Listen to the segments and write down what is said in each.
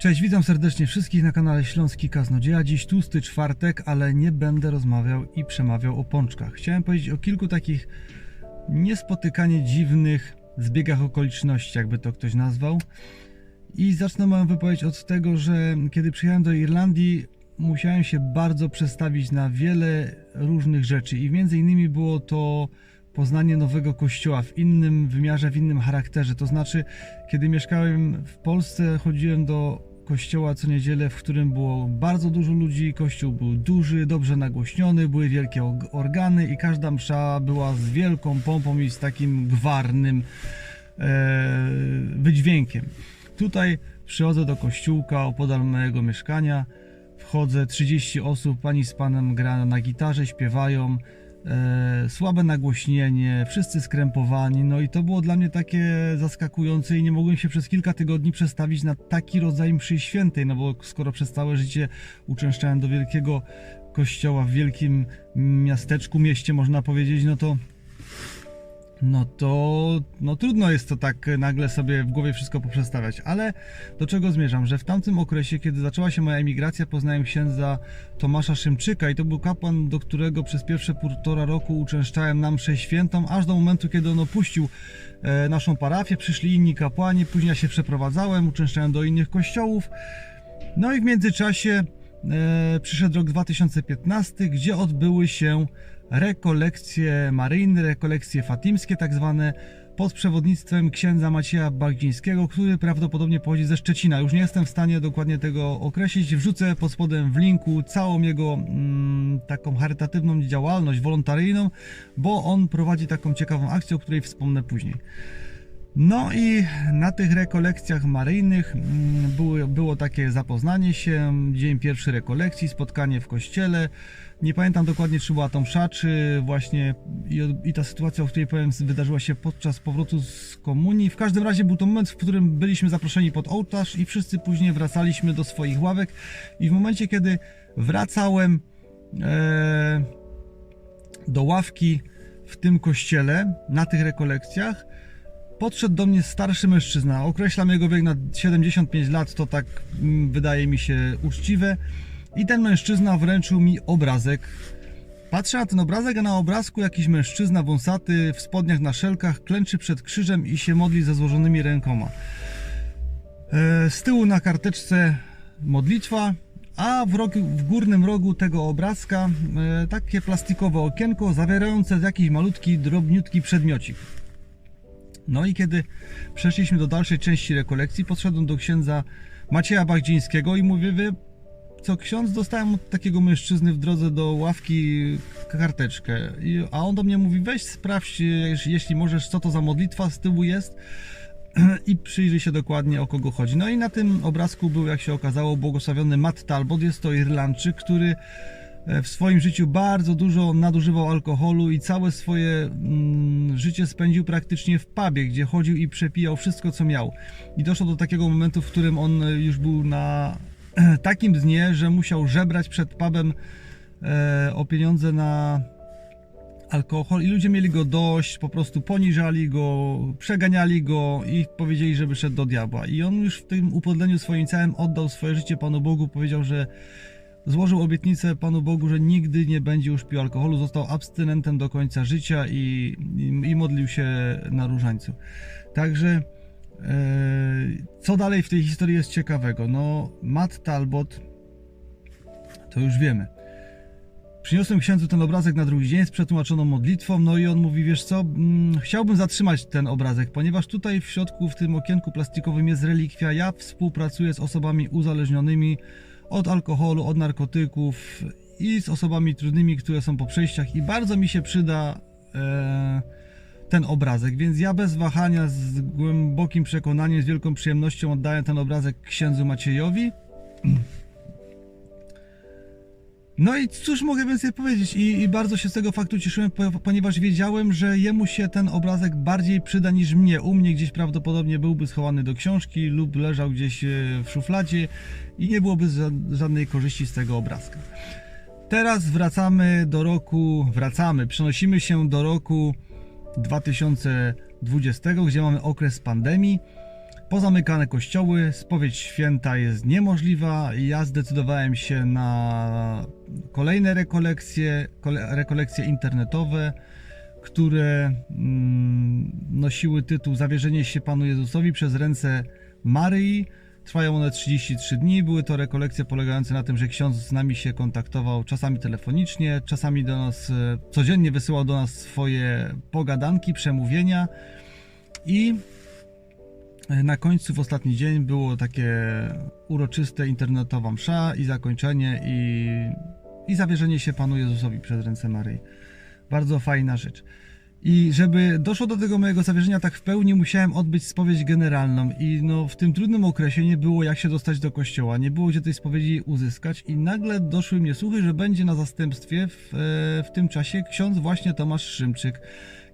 Cześć, witam serdecznie wszystkich na kanale Śląski Kaznodzieja. Dziś tłusty czwartek, ale nie będę rozmawiał i przemawiał o pączkach. Chciałem powiedzieć o kilku takich niespotykanie dziwnych zbiegach okoliczności, jakby to ktoś nazwał. I zacznę moją wypowiedź od tego, że kiedy przyjechałem do Irlandii, musiałem się bardzo przestawić na wiele różnych rzeczy i między innymi było to poznanie nowego kościoła w innym wymiarze, w innym charakterze. To znaczy, kiedy mieszkałem w Polsce, chodziłem do kościoła co niedzielę, w którym było bardzo dużo ludzi. Kościół był duży, dobrze nagłośniony, były wielkie organy i każda msza była z wielką pompą i z takim gwarnym e, wydźwiękiem. Tutaj przychodzę do kościółka opodal mojego mieszkania. Wchodzę, 30 osób, pani z panem gra na gitarze, śpiewają. E, słabe nagłośnienie, wszyscy skrępowani, no i to było dla mnie takie zaskakujące i nie mogłem się przez kilka tygodni przestawić na taki rodzaj mszy świętej, no bo skoro przez całe życie uczęszczałem do wielkiego kościoła w wielkim miasteczku, mieście można powiedzieć, no to no to no trudno jest to tak nagle sobie w głowie wszystko poprzestawiać, ale do czego zmierzam, że w tamtym okresie, kiedy zaczęła się moja emigracja, poznałem księdza Tomasza Szymczyka i to był kapłan, do którego przez pierwsze półtora roku uczęszczałem na mszę świętą, aż do momentu, kiedy on opuścił e, naszą parafię, przyszli inni kapłani, później ja się przeprowadzałem, uczęszczałem do innych kościołów, no i w międzyczasie e, przyszedł rok 2015, gdzie odbyły się rekolekcje maryjne, rekolekcje fatimskie, tak zwane, pod przewodnictwem księdza Macieja Bagdzińskiego, który prawdopodobnie pochodzi ze Szczecina. Już nie jestem w stanie dokładnie tego określić. Wrzucę pod spodem w linku całą jego mm, taką charytatywną działalność wolontaryjną, bo on prowadzi taką ciekawą akcję, o której wspomnę później. No i na tych rekolekcjach maryjnych mm, było, było takie zapoznanie się, dzień pierwszy rekolekcji, spotkanie w kościele. Nie pamiętam dokładnie, czy była msza, czy właśnie i, i ta sytuacja, o której powiem, wydarzyła się podczas powrotu z komunii. W każdym razie był to moment, w którym byliśmy zaproszeni pod ołtarz i wszyscy później wracaliśmy do swoich ławek. I w momencie, kiedy wracałem e, do ławki w tym kościele, na tych rekolekcjach, podszedł do mnie starszy mężczyzna. Określam jego wiek na 75 lat, to tak mm, wydaje mi się uczciwe. I ten mężczyzna wręczył mi obrazek. Patrzę na ten obrazek, a na obrazku jakiś mężczyzna wąsaty w spodniach na szelkach klęczy przed krzyżem i się modli ze złożonymi rękoma. E, Z tyłu na karteczce modlitwa, a w, rogu, w górnym rogu tego obrazka e, takie plastikowe okienko zawierające jakiś malutki, drobniutki przedmiocik. No i kiedy przeszliśmy do dalszej części rekolekcji, podszedłem do księdza Macieja Bagdzińskiego i mówię, wie, co ksiądz, dostałem od takiego mężczyzny w drodze do ławki karteczkę. A on do mnie mówi, weź sprawdź, jeśli- jeśli możesz, co to za modlitwa z tyłu jest i przyjrzyj się dokładnie o kogo chodzi. No i na tym obrazku był, jak się okazało, błogosławiony Matt Talbot. Jest to Irlandczyk, który e, w swoim życiu bardzo dużo nadużywał alkoholu i całe swoje mm, życie spędził praktycznie w pubie, gdzie chodził i przepijał wszystko, co miał. I doszło do takiego momentu, w którym on e, już był na takim dnie, że musiał żebrać przed pubem e, o pieniądze na alkohol i ludzie mieli go dość, po prostu poniżali go, przeganiali go i powiedzieli, żeby szedł do diabła. I on już w tym upodleniu swoim całym oddał swoje życie Panu Bogu, powiedział, że złożył obietnicę Panu Bogu, że nigdy nie będzie już pił alkoholu, został abstynentem do końca życia i, i, i modlił się na różańcu. Także co dalej w tej historii jest ciekawego? No, Matt Talbot, to już wiemy. Przyniosłem księdzu ten obrazek na drugi dzień z przetłumaczoną modlitwą, no i on mówi, wiesz co, mm, chciałbym zatrzymać ten obrazek, ponieważ tutaj w środku, w tym okienku plastikowym jest relikwia. Ja współpracuję z osobami uzależnionymi od alkoholu, od narkotyków i z osobami trudnymi, które są po przejściach i bardzo mi się przyda e, ten obrazek, więc ja bez wahania, z głębokim przekonaniem, z wielką przyjemnością oddaję ten obrazek księdzu Maciejowi. No i cóż mogę więcej powiedzieć I, i bardzo się z tego faktu cieszyłem, po- ponieważ wiedziałem, że jemu się ten obrazek bardziej przyda niż mnie. U mnie gdzieś prawdopodobnie byłby schowany do książki lub leżał gdzieś e, w szufladzie i nie byłoby ża- żadnej korzyści z tego obrazka. Teraz wracamy do roku, wracamy, przenosimy się do roku 2020, gdzie mamy okres pandemii. pozamykane kościoły, spowiedź święta jest niemożliwa. Ja zdecydowałem się na kolejne rekolekcje, kole, rekolekcje internetowe, które mm, nosiły tytuł Zawierzenie się Panu Jezusowi przez ręce Maryi. Trwają one 33 dni. Były to rekolekcje polegające na tym, że ksiądz z nami się kontaktował czasami telefonicznie, czasami do nas e, codziennie wysyłał do nas swoje pogadanki, przemówienia i e, na końcu w ostatni dzień było takie uroczyste internetowa msza i zakończenie i, i zawierzenie się Panu Jezusowi przez ręce Maryi. Bardzo fajna rzecz. I żeby doszło do tego mojego zawierzenia tak w pełni, musiałem odbyć spowiedź generalną. I no, w tym trudnym okresie nie było jak się dostać do kościoła, nie było gdzie tej spowiedzi uzyskać. I nagle doszły mnie słuchy, że będzie na zastępstwie w, e, w tym czasie ksiądz właśnie Tomasz Szymczyk.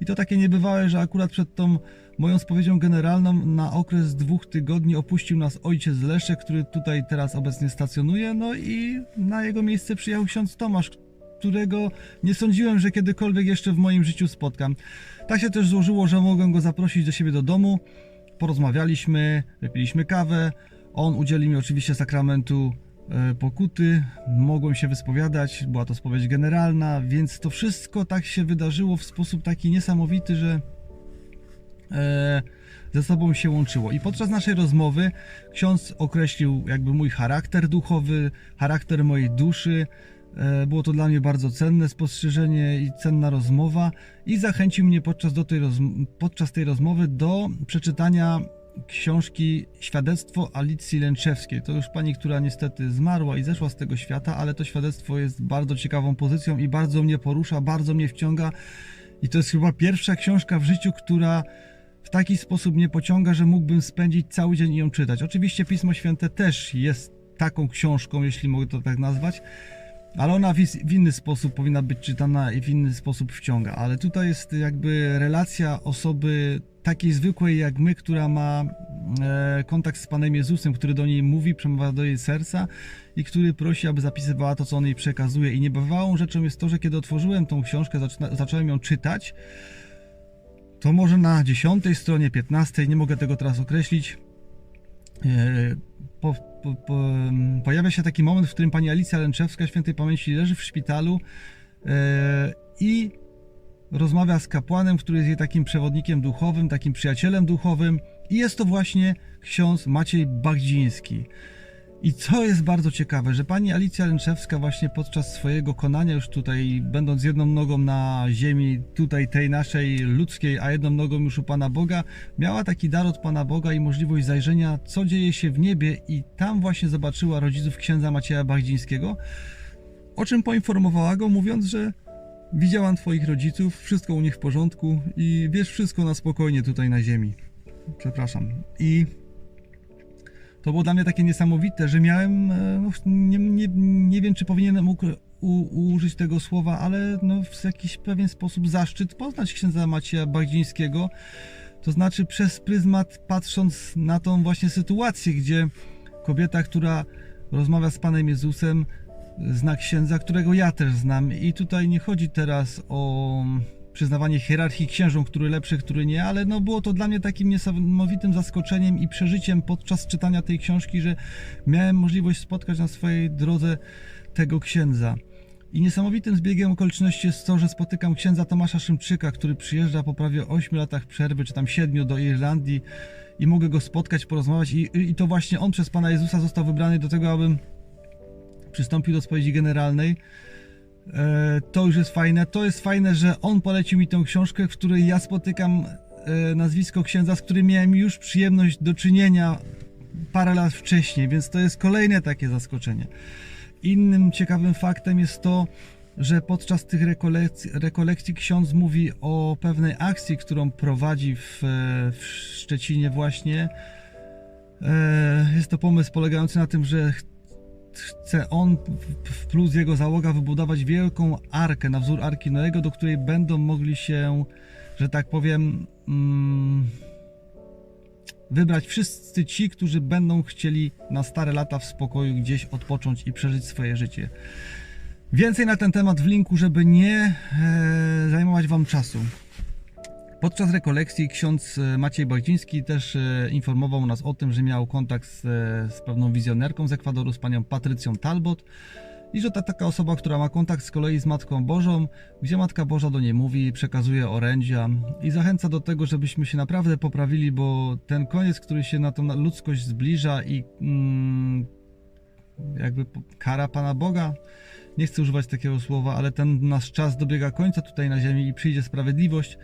I to takie niebywałe, że akurat przed tą moją spowiedzią generalną na okres dwóch tygodni opuścił nas ojciec Leszek, który tutaj teraz obecnie stacjonuje. No i na jego miejsce przyjechał ksiądz Tomasz, którego nie sądziłem, że kiedykolwiek jeszcze w moim życiu spotkam. Tak się też złożyło, że mogłem go zaprosić do siebie do domu. Porozmawialiśmy, wypiliśmy kawę. On udzielił mi oczywiście sakramentu e, pokuty. Mogłem się wyspowiadać, była to spowiedź generalna, więc to wszystko tak się wydarzyło w sposób taki niesamowity, że e, ze sobą się łączyło. I podczas naszej rozmowy ksiądz określił jakby mój charakter duchowy, charakter mojej duszy. E, Było to dla mnie bardzo cenne spostrzeżenie i cenna rozmowa i zachęcił mnie podczas, do tej, podczas tej rozmowy do przeczytania książki Świadectwo Alicji Lęczewskiej. To już pani, która niestety zmarła i zeszła z tego świata, ale to świadectwo jest bardzo ciekawą pozycją i bardzo mnie porusza, bardzo mnie wciąga i to jest chyba pierwsza książka w życiu, która w taki sposób mnie pociąga, że mógłbym spędzić cały dzień i ją czytać. Oczywiście Pismo Święte też jest taką książką, jeśli mogę to tak nazwać, ale ona w, w inny sposób powinna być czytana i w inny sposób wciąga. Ale tutaj jest jakby relacja osoby takiej zwykłej jak my, która ma e, kontakt z Panem Jezusem, który do niej mówi, przemawia do jej serca i który prosi, aby zapisywała to, co on jej przekazuje. I niebywałą rzeczą jest to, że kiedy otworzyłem tą książkę, zacząłem ją czytać, to może na 10 stronie, 15, nie mogę tego teraz określić, e, po, po, po, pojawia się taki moment, w którym pani Alicja Lęczewska świętej pamięci leży w szpitalu e, i rozmawia z kapłanem, który jest jej takim przewodnikiem duchowym, takim przyjacielem duchowym i jest to właśnie ksiądz Maciej Bagdziński. I co jest bardzo ciekawe, że pani Alicja Lęczewska właśnie podczas swojego konania już tutaj, będąc jedną nogą na ziemi tutaj tej naszej ludzkiej, a jedną nogą już u Pana Boga, miała taki dar od Pana Boga i możliwość zajrzenia, co dzieje się w niebie i tam właśnie zobaczyła rodziców księdza Macieja Bagdzińskiego, o czym poinformowała go, mówiąc, że widziałam Twoich rodziców, wszystko u nich w porządku i wiesz wszystko na spokojnie tutaj na ziemi. Przepraszam. I to było dla mnie takie niesamowite, że miałem, e, no, nie, nie, nie wiem czy powinienem ukry- u, użyć tego słowa, ale no, w jakiś pewien sposób zaszczyt poznać księdza Macieja Bagdzińskiego. To znaczy przez pryzmat patrząc na tą właśnie sytuację, gdzie kobieta, która rozmawia z Panem Jezusem, zna księdza, którego ja też znam. I tutaj nie chodzi teraz o przyznawanie hierarchii księżom, który lepszy, który nie, ale no było to dla mnie takim niesamowitym zaskoczeniem i przeżyciem podczas czytania tej książki, że miałem możliwość spotkać na swojej drodze tego księdza. I niesamowitym zbiegiem okoliczności jest to, że spotykam księdza Tomasza Szymczyka, który przyjeżdża po prawie 8 latach przerwy, czy tam 7 do Irlandii i mogę go spotkać, porozmawiać i, i to właśnie on przez Pana Jezusa został wybrany do tego, abym przystąpił do spowiedzi generalnej. E, to już jest fajne. To jest fajne, że on polecił mi tę książkę, w której ja spotykam e, nazwisko księdza, z którym miałem już przyjemność do czynienia parę lat wcześniej, więc to jest kolejne takie zaskoczenie. Innym ciekawym faktem jest to, że podczas tych rekolekcji, rekolekcji ksiądz mówi o pewnej akcji, którą prowadzi w, w Szczecinie właśnie. E, Jest to pomysł polegający na tym, że chce on w- plus jego załoga wybudować wielką arkę na wzór Arki Noego, do której będą mogli się, że tak powiem, mm, wybrać wszyscy ci, którzy będą chcieli na stare lata w spokoju gdzieś odpocząć i przeżyć swoje życie. Więcej na ten temat w linku, żeby nie e, zajmować Wam czasu. Podczas rekolekcji ksiądz e, Maciej Bojciński też e, informował nas o tym, że miał kontakt z, e, z pewną wizjonerką z Ekwadoru, z panią Patrycją Talbot i że to taka osoba, która ma kontakt z kolei z Matką Bożą, gdzie Matka Boża do niej mówi, przekazuje orędzia i zachęca do tego, żebyśmy się naprawdę poprawili, bo ten koniec, który się na tą ludzkość zbliża i mm, jakby kara Pana Boga, nie chcę używać takiego słowa, ale ten nasz czas dobiega końca tutaj na ziemi i przyjdzie sprawiedliwość.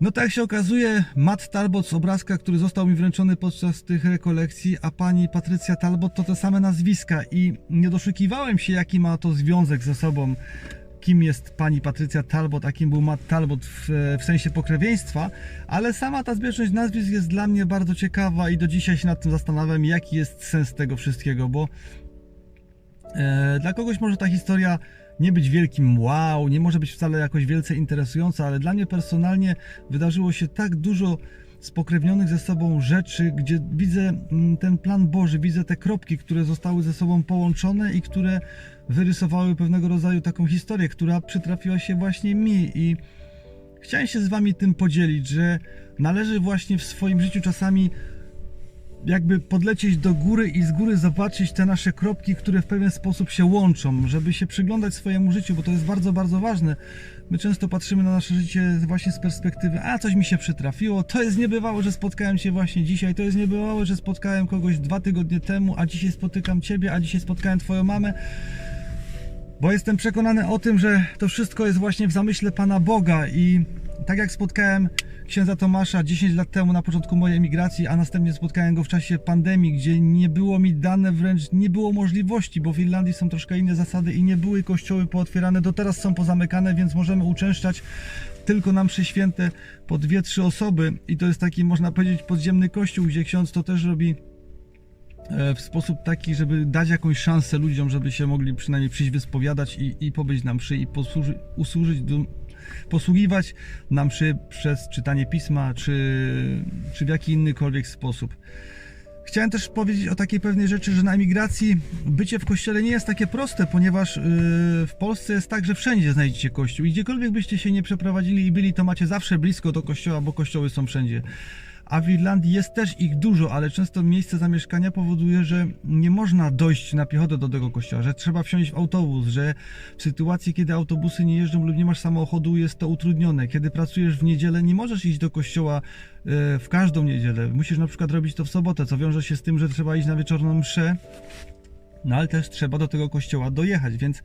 No tak się okazuje, Matt Talbot z obrazka, który został mi wręczony podczas tych rekolekcji, a pani Patrycja Talbot to te same nazwiska i nie doszukiwałem się, jaki ma to związek ze sobą, kim jest pani Patrycja Talbot, a kim był Matt Talbot w, w sensie pokrewieństwa, ale sama ta zbieżność nazwisk jest dla mnie bardzo ciekawa i do dzisiaj się nad tym zastanawiam, jaki jest sens tego wszystkiego, bo E, Dla kogoś może ta historia nie być wielkim wow, nie może być wcale jakoś wielce interesująca, ale dla mnie personalnie wydarzyło się tak dużo spokrewnionych ze sobą rzeczy, gdzie widzę mm, ten plan Boży, widzę te kropki, które zostały ze sobą połączone i które wyrysowały pewnego rodzaju taką historię, która przytrafiła się właśnie mi. I chciałem się z wami tym podzielić, że należy właśnie w swoim życiu czasami jakby podlecieć do góry i z góry zobaczyć te nasze kropki, które w pewien sposób się łączą, żeby się przyglądać swojemu życiu, bo to jest bardzo, bardzo ważne. My często patrzymy na nasze życie właśnie z perspektywy, a coś mi się przytrafiło, to jest niebywałe, że spotkałem się właśnie dzisiaj, to jest niebywałe, że spotkałem kogoś dwa tygodnie temu, a dzisiaj spotykam Ciebie, a dzisiaj spotkałem Twoją mamę. Bo jestem przekonany o tym, że to wszystko jest właśnie w zamyśle Pana Boga i tak jak spotkałem księdza Tomasza 10 lat temu na początku mojej emigracji, a następnie spotkałem go w czasie pandemii, gdzie nie było mi dane wręcz, nie było możliwości, bo w Irlandii są troszkę inne zasady i nie były kościoły pootwierane, do teraz są pozamykane, więc możemy uczęszczać tylko nam mszy święte po dwie, trzy osoby. I to jest taki, można powiedzieć, podziemny kościół, gdzie ksiądz to też robi e, w sposób taki, żeby dać jakąś szansę ludziom, żeby się mogli przynajmniej przyjść wyspowiadać i, i pobyć na mszy i posłuży, usłużyć, do, posługiwać na mszy przez czytanie pisma, czy, czy w jaki innykolwiek sposób. Chciałem też powiedzieć o takiej pewnej rzeczy, że na emigracji bycie w kościele nie jest takie proste, ponieważ yy, w Polsce jest tak, że wszędzie znajdziecie kościół i gdziekolwiek byście się nie przeprowadzili i byli, to macie zawsze blisko do kościoła, bo kościoły są wszędzie. A w Irlandii jest też ich dużo, ale często miejsce zamieszkania powoduje, że nie można dojść na piechotę do tego kościoła, że trzeba wsiąść w autobus, że w sytuacji, kiedy autobusy nie jeżdżą lub nie masz samochodu, jest to utrudnione. Kiedy pracujesz w niedzielę, nie możesz iść do kościoła e, w każdą niedzielę. Musisz na przykład robić to w sobotę, co wiąże się z tym, że trzeba iść na wieczorną mszę, no ale też trzeba do tego kościoła dojechać, więc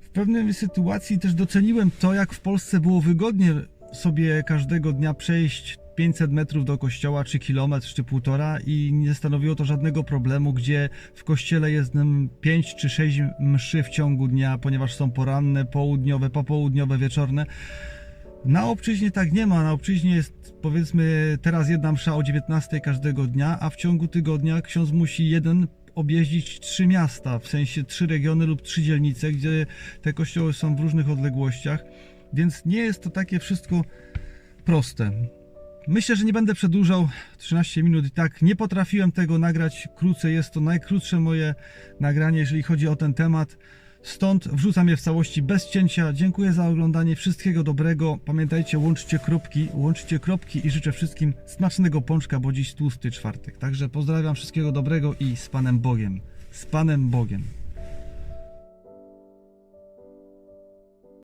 w pewnej sytuacji też doceniłem to, jak w Polsce było wygodnie sobie każdego dnia przejść 500 metrów do kościoła, czy kilometr, czy półtora i nie stanowiło to żadnego problemu, gdzie w kościele jest nam 5 czy 6 mszy w ciągu dnia, ponieważ są poranne, południowe, popołudniowe, wieczorne. Na obczyźnie tak nie ma. Na obczyźnie jest powiedzmy teraz jedna msza o 19 każdego dnia, a w ciągu tygodnia ksiądz musi jeden objeździć trzy miasta, w sensie trzy regiony lub trzy dzielnice, gdzie te kościoły są w różnych odległościach, więc nie jest to takie wszystko proste. Myślę, że nie będę przedłużał 13 minut i tak nie potrafiłem tego nagrać krócej. Jest to najkrótsze moje nagranie, jeżeli chodzi o ten temat. Stąd wrzucam je w całości bez cięcia. Dziękuję za oglądanie. Wszystkiego dobrego. Pamiętajcie, łączcie kropki, łączcie kropki i życzę wszystkim smacznego pączka, bo dziś tłusty czwartek. Także pozdrawiam wszystkiego dobrego i z Panem Bogiem. Z Panem Bogiem.